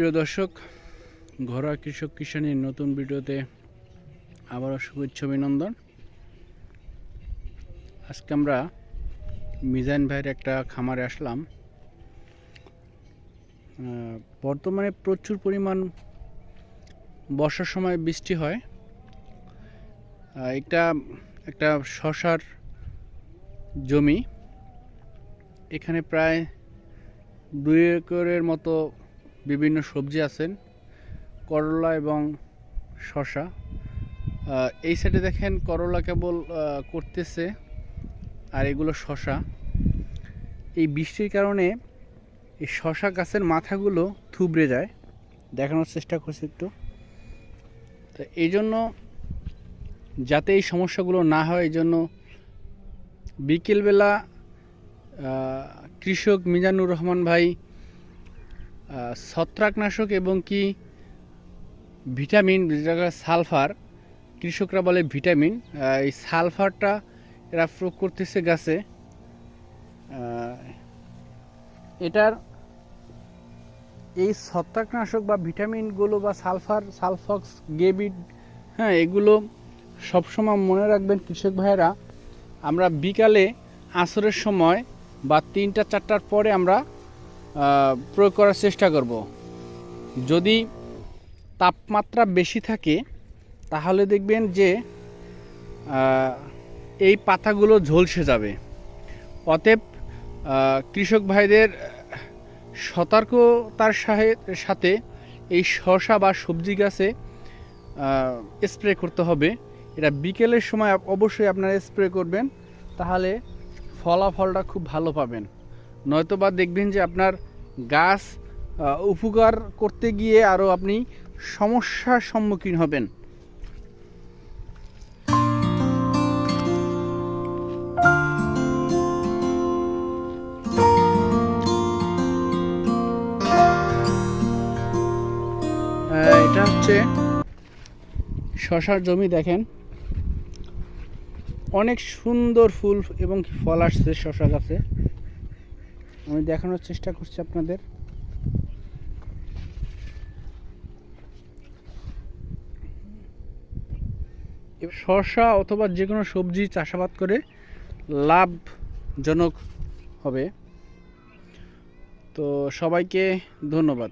প্রিয় দর্শক, ঘরোয়া কৃষক কিষাণীর নতুন ভিডিওতে আবারও শুভেচ্ছা, অভিনন্দন। আজকে আমরা মিজান ভাইয়ের একটা খামারে আসলাম। বর্তমানে প্রচুর পরিমাণ বর্ষার সময় বৃষ্টি হয়। এটা একটা শশার জমি। এখানে প্রায় দুই একরের মতো বিভিন্ন সবজি আছেন, করলা এবং শশা এই সাইডে দেখেন করলা কেবল করতেছে, আর এগুলো শশা এই বৃষ্টির কারণে এই শশা গাছের মাথাগুলো থুবড়ে যায়। দেখানোর চেষ্টা করছি একটু। তো এই জন্য যাতে এই সমস্যাগুলো না হয়, এই জন্য বিকেলবেলা কৃষক মিজানুর রহমান ভাই ছত্রাকনাশক এবং কি ভিটামিন সালফার, কৃষকরা বলে ভিটামিন এই সালফারটা এরা প্রয়োগ করতেছে গাছে। এটার এই ছত্রাকনাশক বা ভিটামিনগুলো বা সালফার, সালফক্স গেবিড হ্যাঁ এগুলো সবসময় মনে রাখবেন কৃষক ভাইয়েরা, আমরা বিকালে আসরের সময় বা তিনটা, চারটার পরে আমরা প্রয়োগ করার চেষ্টা করব। যদি তাপমাত্রা বেশি থাকে, তাহলে দেখবেন যে এই পাতাগুলো ঝলসে যাবে। অতএব কৃষক ভাইদের সতর্কতার সাথে এই শসা বা সবজি গাছে স্প্রে করতে হবে। এটা বিকেলের সময় অবশ্যই আপনারা স্প্রে করবেন, তাহলে ফলাফলটা খুব ভালো পাবেন। নয়তোবা দেখবেন যে আপনার গাছ উপকার করতে গিয়ে আরও আপনি সমস্যার সম্মুখীন হবেন। এটা হচ্ছে শশার জমি দেখেন। অনেক সুন্দর ফুল এবং ফল আসছে শশা গাছে। আমি দেখানোর চেষ্টা করছি আপনাদের। শসা অথবা যে কোনো সবজি চাষাবাদ করে লাভজনক হবে। তো সবাইকে ধন্যবাদ।